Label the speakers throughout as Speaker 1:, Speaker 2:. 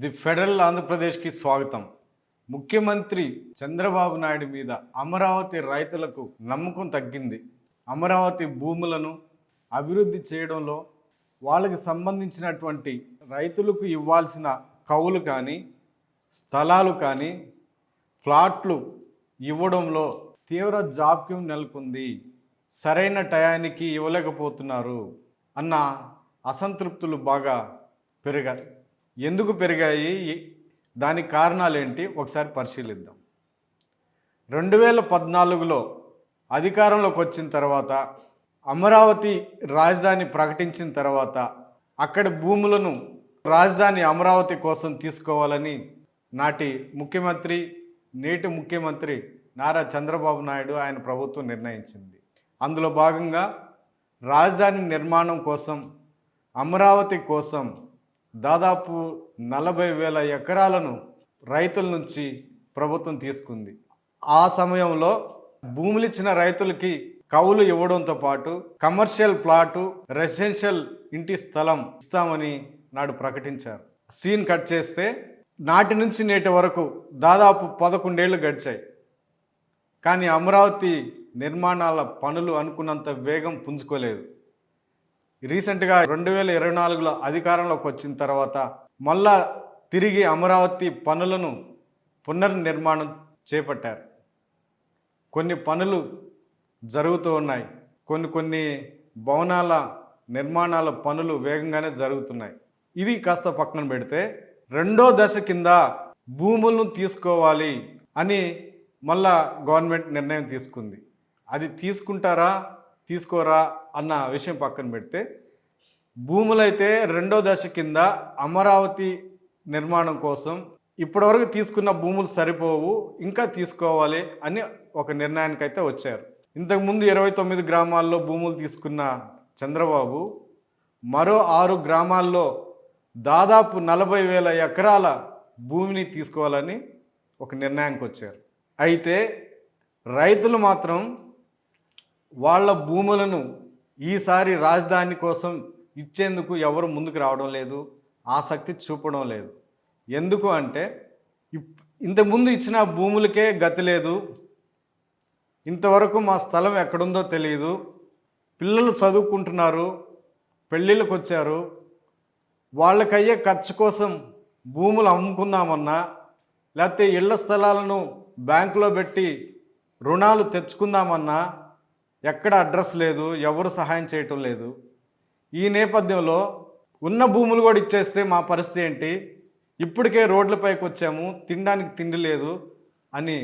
Speaker 1: The federal ఆంధ్రప్రదేశ్కి స్వాగతం. ముఖ్యమంత్రి చంద్రబాబు నాయుడు మీద అమరావతి రైతులకు నమ్మకం తగ్గింది. అమరావతి భూములను అభివృద్ధి చేయడంలో వాళ్ళకి సంబంధించినటువంటి రైతులకు ఇవ్వాల్సిన కవులు కానీ స్థలాలు కానీ ప్లాట్లు ఇవ్వడంలో తీవ్ర జాప్యం నెలకొంది. సరైన టయానికి ఇవ్వలేకపోతున్నారు అన్న అసంతృప్తులు బాగా పెరిగాయి. ఎందుకు పెరిగాయి? దానికి కారణాలు ఏంటి ఒకసారి పరిశీలిద్దాం. రెండు వేల పద్నాలుగులో అధికారంలోకి వచ్చిన తర్వాత అమరావతి రాజధాని ప్రకటించిన తర్వాత అక్కడి భూములను రాజధాని అమరావతి కోసం తీసుకోవాలని నాటి ముఖ్యమంత్రి నేటి ముఖ్యమంత్రి నారా చంద్రబాబు నాయుడు ఆయన ప్రభుత్వం నిర్ణయించింది. అందులో భాగంగా రాజధాని నిర్మాణం కోసం అమరావతి కోసం దాదాపు నలభై వేల ఎకరాలను రైతుల నుంచి ప్రభుత్వం తీసుకుంది. ఆ సమయంలో భూములు ఇచ్చిన రైతులకి కవులు ఇవ్వడంతో పాటు కమర్షియల్ ప్లాటు రెసిడెన్షియల్ ఇంటి స్థలం ఇస్తామని నాడు ప్రకటించారు. సీన్ కట్ చేస్తే నాటి నుంచి నేటి వరకు దాదాపు పదకొండేళ్ళు గడిచాయి. కానీ అమరావతి నిర్మాణాల పనులు అనుకున్నంత వేగం పుంజుకోలేదు. రీసెంట్గా రెండు వేల ఇరవై నాలుగులో అధికారంలోకి వచ్చిన తర్వాత మళ్ళా తిరిగి అమరావతి పనులను పునర్నిర్మాణం చేపట్టారు. కొన్ని పనులు జరుగుతూ ఉన్నాయి. కొన్ని కొన్ని భవనాల నిర్మాణాల పనులు వేగంగానే జరుగుతున్నాయి. ఇది కాస్త పక్కన పెడితే రెండో దశ కింద భూములను తీసుకోవాలి అని మళ్ళా గవర్నమెంట్ నిర్ణయం తీసుకుంది. అది తీసుకుంటారా తీసుకోరా అన్న విషయం పక్కన పెడితే భూములైతే రెండో దశ కింద అమరావతి నిర్మాణం కోసం ఇప్పటివరకు తీసుకున్న భూములు సరిపోవు ఇంకా తీసుకోవాలి అని ఒక నిర్ణయానికి అయితే వచ్చారు ఇంతకుముందు ఇరవై తొమ్మిది గ్రామాల్లో భూములు తీసుకున్న చంద్రబాబు మరో ఆరు గ్రామాల్లో దాదాపు నలభై వేల ఎకరాల భూమిని తీసుకోవాలని ఒక నిర్ణయానికి వచ్చారు. అయితే రైతులు మాత్రం వాళ్ళ భూములను ఈసారి రాజధాని కోసం ఇచ్చేందుకు ఎవరు ముందుకు రావడం లేదు ఆసక్తి చూపడం లేదు. ఎందుకు అంటే ఇప్ ఇంతకుముందు ఇచ్చిన భూములకే గతి లేదు. ఇంతవరకు మా స్థలం ఎక్కడుందో తెలియదు పిల్లలు చదువుకుంటున్నారు పెళ్ళిళ్ళకి వచ్చారు. వాళ్ళకయ్యే ఖర్చు కోసం భూములు అమ్ముకుందామన్నా లేకపోతే ఇళ్ళ స్థలాలను బ్యాంకులో పెట్టి రుణాలు తెచ్చుకుందామన్నా ఎక్కడ అడ్రస్ లేదు ఎవరు సహాయం చేయటం లేదు. ఈ నేపథ్యంలో ఉన్న భూములు కూడా ఇచ్చేస్తే మా పరిస్థితి ఏంటి? ఇప్పటికే రోడ్లపైకి వచ్చాము తినడానికి తిండి లేదు అని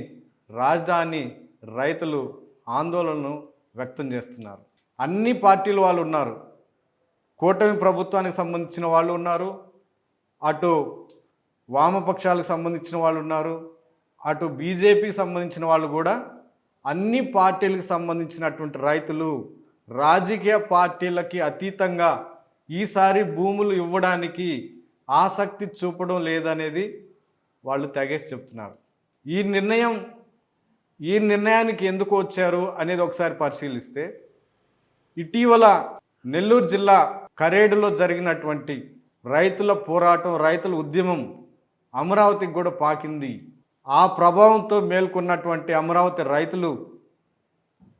Speaker 1: రాజధాని రైతులు ఆందోళనను వ్యక్తం చేస్తున్నారు. అన్ని పార్టీల వాళ్ళు ఉన్నారు. కూటమి ప్రభుత్వానికి సంబంధించిన వాళ్ళు ఉన్నారు. అటు వామపక్షాలకు సంబంధించిన వాళ్ళు ఉన్నారు. అటు బీజేపీకి సంబంధించిన వాళ్ళు కూడా అన్ని పార్టీలకు సంబంధించినటువంటి రైతులు రాజకీయ పార్టీలకి అతీతంగా ఈసారి భూములు ఇవ్వడానికి ఆసక్తి చూపడం లేదనేది వాళ్ళు తెగేసి చెప్తున్నారు. ఈ నిర్ణయం ఈ నిర్ణయానికి ఎందుకు వచ్చారు అనేది ఒకసారి పరిశీలిస్తే ఇటీవల నెల్లూరు జిల్లా కరేడులో జరిగినటువంటి రైతుల పోరాటం రైతుల ఉద్యమం అమరావతికి కూడా పాకింది. ఆ ప్రభావంతో మేల్కొన్నటువంటి అమరావతి రైతులు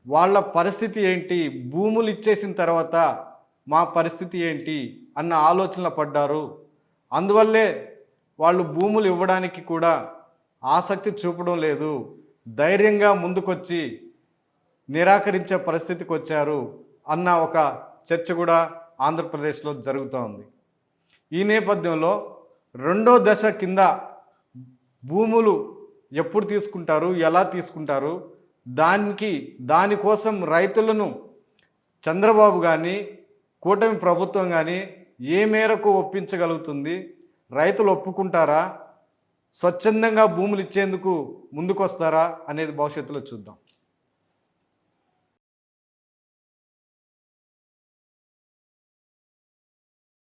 Speaker 1: వాళ్ళ పరిస్థితి ఏంటి? భూములు ఇచ్చేసిన తర్వాత మా పరిస్థితి ఏంటి? అన్న ఆలోచనలు పడ్డారు. అందువల్లే వాళ్ళు భూములు ఇవ్వడానికి కూడా ఆసక్తి చూపడం లేదు. ధైర్యంగా ముందుకొచ్చి నిరాకరించే పరిస్థితికి వచ్చారు అన్న ఒక చర్చ కూడా ఆంధ్రప్రదేశ్లో జరుగుతూ ఉంది ఈ నేపథ్యంలో రెండో దశ కింద భూములు ఎప్పుడు తీసుకుంటారు ఎలా తీసుకుంటారు దానికి దానికోసం రైతులను చంద్రబాబు కానీ కూటమి ప్రభుత్వం కానీ ఏ మేరకు ఒప్పించగలుగుతుంది రైతులు ఒప్పుకుంటారా స్వచ్ఛందంగా భూములు ఇచ్చేందుకు ముందుకొస్తారా అనేది భవిష్యత్తులో చూద్దాం.